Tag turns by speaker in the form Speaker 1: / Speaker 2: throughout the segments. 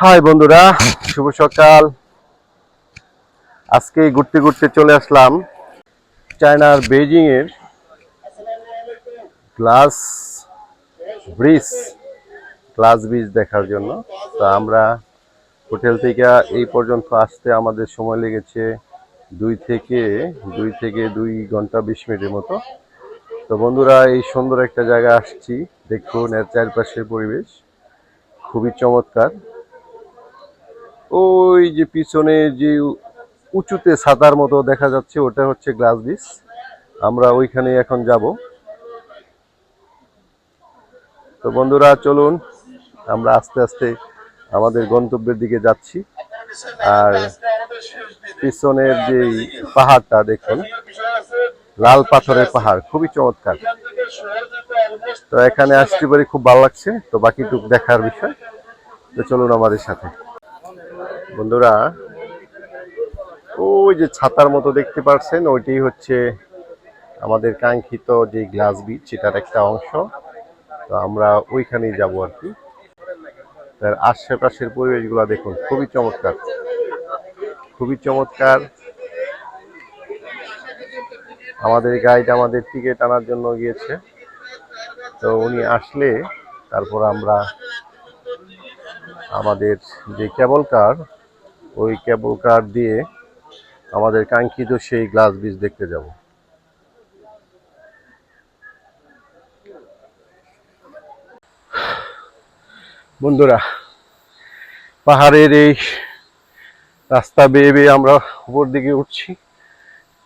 Speaker 1: High বন্ধুরা, শুভ সকাল। আজকে ঘুরতে ঘুরতে চলে আসলাম চায়নার বেজিং এর গ্লাস ব্রিজ গ্লাস ব্রিজ দেখার জন্য। তা আমরা হোটেল থেকে এই পর্যন্ত আসতে আমাদের সময় লেগেছে দুই থেকে দুই থেকে দুই ঘণ্টা বিশ মিনিটের মতো। তো বন্ধুরা, এই সুন্দর একটা জায়গা আসছি। দেখুন, এর চারপাশের পরিবেশ খুবই চমৎকার। ওই যে পিছনে যে উঁচুতে ছাতার মতো দেখা যাচ্ছে, ওটা হচ্ছে গ্লাস বিচ আমরা ওইখানে এখন যাব। তো বন্ধুরা, চলুন, আমরা আস্তে আস্তে আমাদের গন্তব্যের দিকে যাচ্ছি। আর পিছনের যে পাহাড়টা দেখুন, লাল পাথরের পাহাড়, খুবই চমৎকার। তো এখানে আসতে পারি খুব ভালো লাগছে। তো বাকিটুক দেখার বিষয়। তো চলুন আমাদের সাথে। বন্ধুরা, ওই যে ছাতার মতো দেখতে পাচ্ছেন ওইটাই হচ্ছে আমাদের কাঙ্ক্ষিত যে গ্লাস বিচ সেটার একটা অংশ। তো আমরা ওইখানেই যাব আর কি। তার আশেপাশের পরিবেশগুলো দেখুন, খুবই চমৎকার। খুবই চমৎকার। আমাদের গাইড আমাদের টিকিট আনার জন্য গিয়েছে। তো উনি আসলে তারপর আমরা আমাদের যে কেবল কার ওই কেবল কার দিয়ে আমাদের কাঙ্ক্ষিত সেই গ্লাস বীজ দেখতে যাব। বন্ধুরা, পাহাড়ের এই রাস্তা বেয়ে বেয়ে আমরা উপর দিকে উঠছি।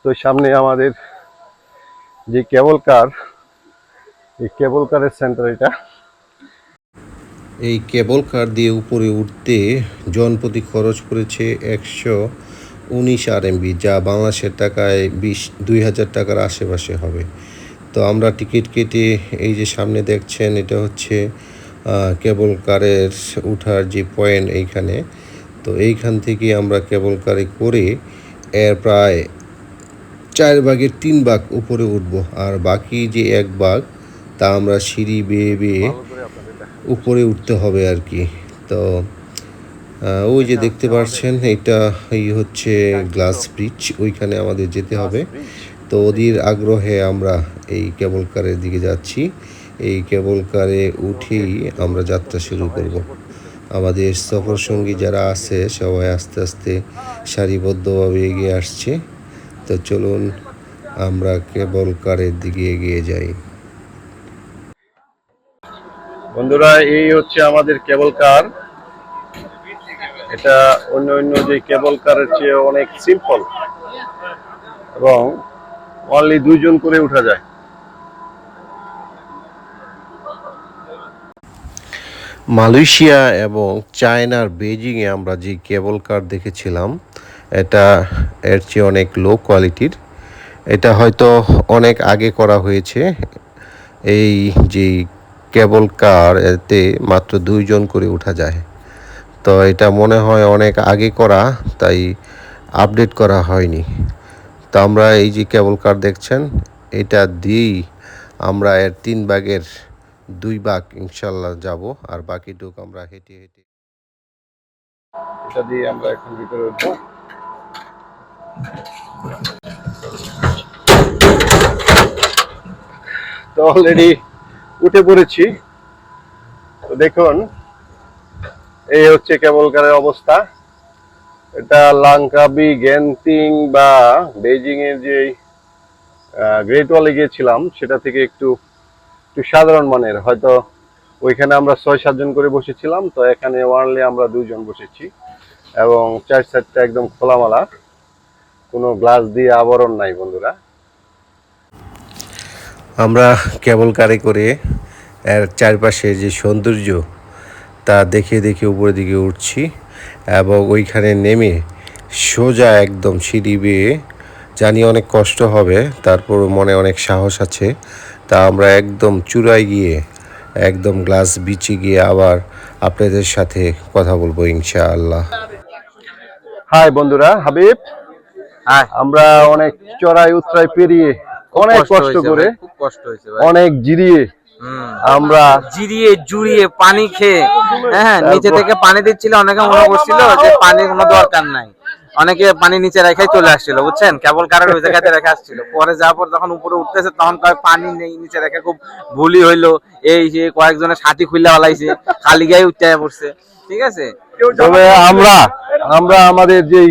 Speaker 1: তো সামনে আমাদের যে কেবল কার এই কেবল কারের সেন্টার এটা।
Speaker 2: এই কেবল কার দিয়ে উপরে উঠতে জনপ্রতি খরচ পড়েছে একশো উনিশ আরএমবি, যা বাংলাদেশের টাকায় বিশ, দুই হাজার টাকার আশেপাশে হবে। তো আমরা টিকিট কেটে এই যে সামনে দেখছেন, এটা হচ্ছে কেবল কারের উঠার যে পয়েন্ট এইখানে। তো এইখান থেকে আমরা কেবল কারে করে এর প্রায় চার ভাগের তিন ভাগ উপরে উঠবো, আর বাকি যে এক ভাগ, তা আমরা সিঁড়ি বেয়ে বেয়ে উপরে উঠতে হবে আর কি। তো ওই যে দেখতে পাচ্ছেন এটা এই হচ্ছে গ্লাস ব্রিজ ওইখানে আমাদের যেতে হবে। তো ওদের আগ্রহে আমরা এই কেবল কারের দিকে যাচ্ছি। এই কেবল কারে উঠেই আমরা যাত্রা শুরু করব। আমাদের সফর সঙ্গী যারা আছে, সবাই আস্তে আস্তে সারিবদ্ধভাবে এগিয়ে আসছে। তো চলুন, আমরা কেবল কারের দিকে এগিয়ে যাই।
Speaker 1: বন্ধুরা, এই হচ্ছে আমাদের কেবল কার এটা অন্য অন্য যে কেবল কারের চেয়ে অনেক সিম্পল এবং অনলি দুইজন করে উঠা যায়।
Speaker 2: মালয়েশিয়া এবং চায়নার বেজিংয়ে আমরা যে কেবল কার দেখেছিলাম, এটা এর চেয়ে অনেক লো কোয়ালিটির এটা হয়তো অনেক আগে করা হয়েছে। এই যে কেবল কার? এতে মাত্র দুইজন করে ওঠা যায়। তো এটা মনে হয় অনেক আগে করা, তাই আপডেট করা হয়নি। তো আমরা এই যে কেবল কার দেখছেন, এটা দিয়েই আমরা এর তিন ভাগের দুই ভাগ ইনশাল্লাহ যাব, আর বাকিটুক আমরা হেঁটে হেঁটে
Speaker 1: এটা দিয়ে তো অলরেডি উঠে পড়েছি। তো দেখুন, এই হচ্ছে কেবলকারের অবস্থা। এটা লাংকাবি গেন্তিং বা বেজিং এর যে গ্রেট ওয়ালে গিয়েছিলাম, সেটা থেকে একটু একটু সাধারণ মানের। হয়তো ওইখানে আমরা ছয় সাতজন করে বসেছিলাম, তো এখানে ওয়ানলি আমরা দুজন বসেছি। এবং চার সাইডটা একদম খোলামালা। কোনো গ্লাস দিয়ে আবরণ নাই বন্ধুরা।
Speaker 2: আমরা কেবল কারে করে এর চারপাশে যে সৌন্দর্য তা দেখে দেখে উপরের দিকে উঠছি এবং ওইখানে নেমে সোজা একদম সিঁড়ি বেয়ে জানি অনেক কষ্ট হবে তারপর মনে অনেক সাহস আছে। তা আমরা একদম চূড়ায় গিয়ে একদম গ্লাস বিচে গিয়ে আবার আপনাদের সাথে কথা বলব ইনশাআল্লাহ।
Speaker 1: হাই বন্ধুরা হাবিব।
Speaker 3: হ্যাঁ
Speaker 1: আমরা অনেক চড়াই উতরাই পেরিয়ে অনেক কষ্ট করে
Speaker 3: খুব কষ্ট হয়েছে
Speaker 1: অনেক জিরিয়ে আমরা
Speaker 3: জিরিয়ে জুড়িয়ে পানি খেয়ে হ্যাঁ নিচে থেকে পানি দিচ্ছিল অনেকে মনে করছিল যে পানির কোনো দরকার নাই। অনেকে পানি নিচে রেখে চলে আসছিল বুঝছেন? কেবল কারণ ওই জায়গাতে রেখে আসছিল। পরে যাওয়ার পর যখন উপরে উঠতেছে তখন কয় পানি নেই নিচে রেখে খুব ভুলই হইল। এই যে কয়েকজনের ছাতি খুললে হলাইছে খালি গায়ে উঠতে পড়ছে ঠিক আছে?
Speaker 1: তবে আমরা আমরা আমাদের যেই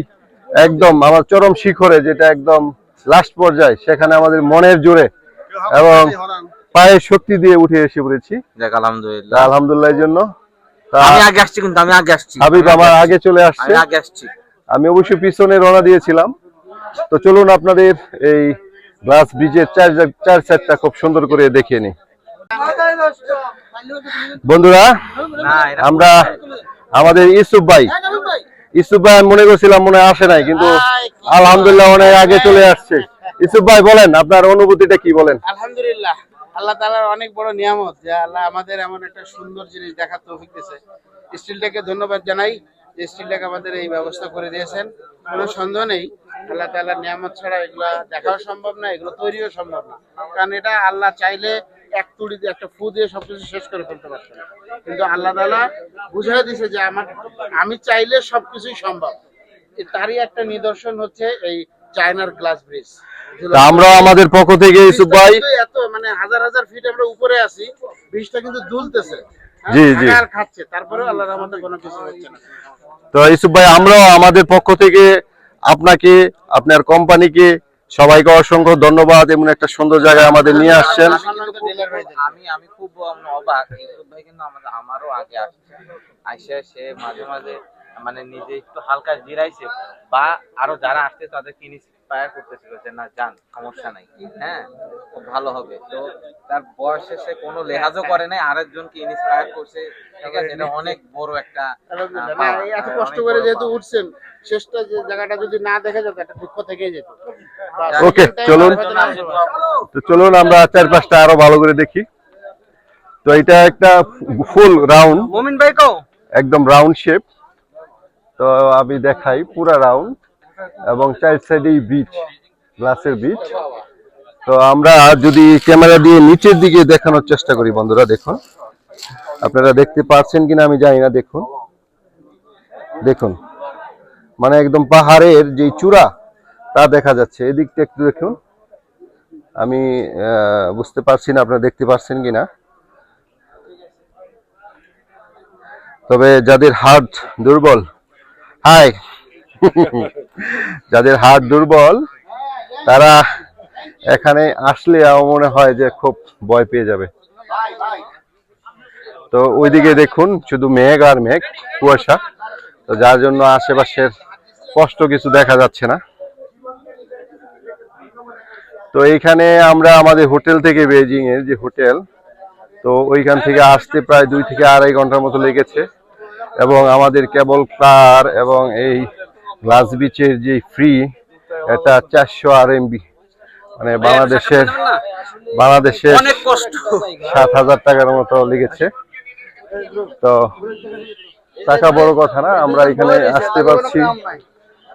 Speaker 1: একদম আমার চরম শিখরে যেটা একদম লাস্ট পর্যায়ে সেখানে আমাদের মনের জোরে এবং পায়ের শক্তি দিয়ে উঠে এসে পড়েছি।
Speaker 3: আলহামদুলিল্লাহ।
Speaker 1: আলহামদুলিল্লাহ জন্য।
Speaker 3: আমি আগে আসছি কিন্তু আমি আগে আসছি।
Speaker 1: হাবিব আমার আগে চলে আসছে।
Speaker 3: আগে আসছি।
Speaker 1: আমি অবশ্যই পিছনে রওনা দিয়েছিলাম। তো চলুন আপনাদের এই গ্লাস ব্রিজের চার চার সাইডটা খুব সুন্দর করে দেখিয়ে নি বন্ধুরা আমরা আমাদের ইউসুফ ভাই ইউসুফ ভাই মনে করছিলাম মনে আসে নাই কিন্তু আলহামদুলিল্লাহ অনেক আগে চলে আসছে। ইউসুফ ভাই বলেন আপনার অনুভূতিটা কি বলেন?
Speaker 4: আলহামদুলিল্লাহ আল্লাহ তাআলার অনেক বড় নিয়ামত যে আল্লাহ আমাদের এমন একটা সুন্দর জিনিস তৌফিক দিয়েছে। স্টিলটাকে ধন্যবাদ জানাই যে স্টিলটাকে আমাদের এই ব্যবস্থা করে দিয়েছেন। কোনো সন্দেহ নেই আল্লাহ তাআলার নিয়ামত ছাড়া এগুলো দেখাও সম্ভব না এগুলো তৈরিও সম্ভব না। কারণ এটা আল্লাহ চাইলে এক তুড়ি দিয়ে একটা ফু দিয়ে সবকিছু শেষ করে ফেলতে পারতেন কিন্তু আল্লাহ তাআলা বুঝাই দিয়েছে যে আমার আমি চাইলে সবকিছুই সম্ভব। তারই একটা নিদর্শন হচ্ছে এই চায়নার গ্লাস ব্রিজ।
Speaker 1: আমরা আমাদের পক্ষ থেকে ইউসুফ ভাই
Speaker 4: এত মানে হাজার হাজার ফিট আমরা উপরে আছি বৃষ্টিটা কিন্তু দুলতেছে। হ্যাঁ,
Speaker 1: জি, জি।
Speaker 4: আর খাচ্ছে তারপরেও আল্লাহর রহমতে কোনো কিছু হচ্ছে না।
Speaker 1: তো ইউসুফ ভাই আমরাও আমাদের পক্ষ থেকে আপনাকে আপনার কোম্পানিকে সবাইকে অসংখ্য ধন্যবাদ, এমন একটা সুন্দর জায়গায় আমাদের নিয়ে আসছেন।
Speaker 3: আমি আমি খুব অবাক ইউসুফ ভাই কিন্তু আমাদের, আমারও আগে আসছে। আইসে সে মাঝে মাঝে মানে নিজে একটু হালকা জিরাইছে, বা আরও যারা আসছে তাদেরকে ইন্সপায়ার করতেছিল যে, না, যান, সমস্যা নাই। হ্যাঁ? ভালো হবে। তো তার বয়সে সে কোনো লেহাজও করে নাই আরেকজনকে ইন্সপায়ার করছে। ঠিক আছে এটা অনেক বড় একটা আহ,
Speaker 4: আলহামদুলিল্লাহ। না,
Speaker 3: পাওয়া।
Speaker 4: এই এত
Speaker 3: হ্যাঁ,
Speaker 4: কষ্ট করে যেহেতু উঠছেন শেষটা যে জায়গাটা যদি না দেখা যেত একটা দুঃখ থেকেই যেত।
Speaker 1: Okay, চলুন। তো চলুন আমরা চার পাঁচটা আরও ভালো করে দেখি। তো এটা একটা ফুল রাউন্ড
Speaker 3: মুমিন ভাই কো
Speaker 1: একদম রাউন্ড শেপ তো আমি দেখাই পুরা রাউন্ড এবং চার সাইডেই বিচ গ্লাসের বিচ তো আমরা যদি ক্যামেরা দিয়ে নিচের দিকে দেখানোর চেষ্টা করি, বন্ধুরা, দেখুন। আপনারা দেখতে পাচ্ছেন কিনা আমি জানি না, দেখুন। দেখুন। মানে একদম পাহাড়ের যে চূড়া, তা দেখা যাচ্ছে। এদিকটা একটু দেখুন। আমি বুঝতে পারছি না আপনারা দেখতে পাচ্ছেন কিনা। তবে যাদের হার্ট দুর্বল, হাই, যাদের হার্ট দুর্বল, তারা এখানে আসলে আমার মনে হয় যে খুব ভয় পেয়ে যাবে। তো ওইদিকে দেখুন, শুধু মেঘ আর মেঘ, কুয়াশা। তো যার জন্য আশেপাশের স্পষ্ট কিছু দেখা যাচ্ছে না। তো এইখানে আমরা আমাদের হোটেল থেকে বেজিং এর যে হোটেল, তো ওইখান থেকে আসতে প্রায় দুই থেকে আড়াই ঘণ্টার মতো লেগেছে। এবং আমাদের কেবল কার এবং এই গ্লাস বিচের যে ফ্রি, এটা চারশো আর এমবি মানে বাংলাদেশের বাংলাদেশের সাত হাজার টাকার মতো লেগেছে। তো টাকা বড় কথা না আমরা এখানে আসতে পারছি।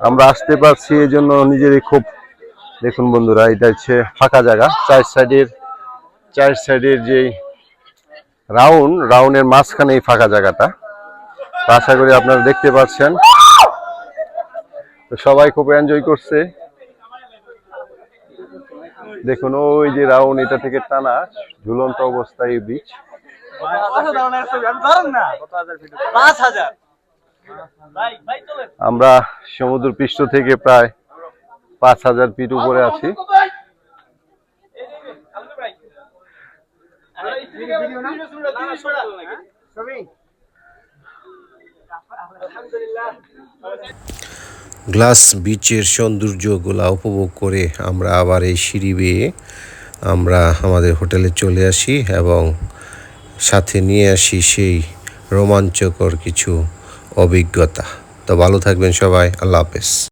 Speaker 1: আমরা আসতে পারছি এই জন্য নিজেরই খুব দেখুন বন্ধুরা এটা হচ্ছে ফাঁকা জায়গা। চার সাইডের চার সাইডের যে রাউন্ড রাউন্ডের মাঝখানে এই ফাঁকা জায়গাটা। আশা করি আপনারা দেখতে পাচ্ছেন তো সবাই খুব এনজয় করছে। দেখুন ওই যে রাউন্ড এটা থেকে টানা ঝুলন্ত অবস্থায় এই বিচ আমরা সমুদ্র পৃষ্ঠ থেকে প্রায় পাঁচ হাজার ফিট উপরে আছি।
Speaker 2: গ্লাস বিচের সৌন্দর্যগুলা উপভোগ করে আমরা আবার এই সিঁড়ি বেয়ে আমরা আমাদের হোটেলে চলে আসি এবং সাথে নিয়ে আসি সেই রোমাঞ্চকর কিছু অভিজ্ঞতা। তো ভালো থাকবেন সবাই, আল্লাহ হাফেজ।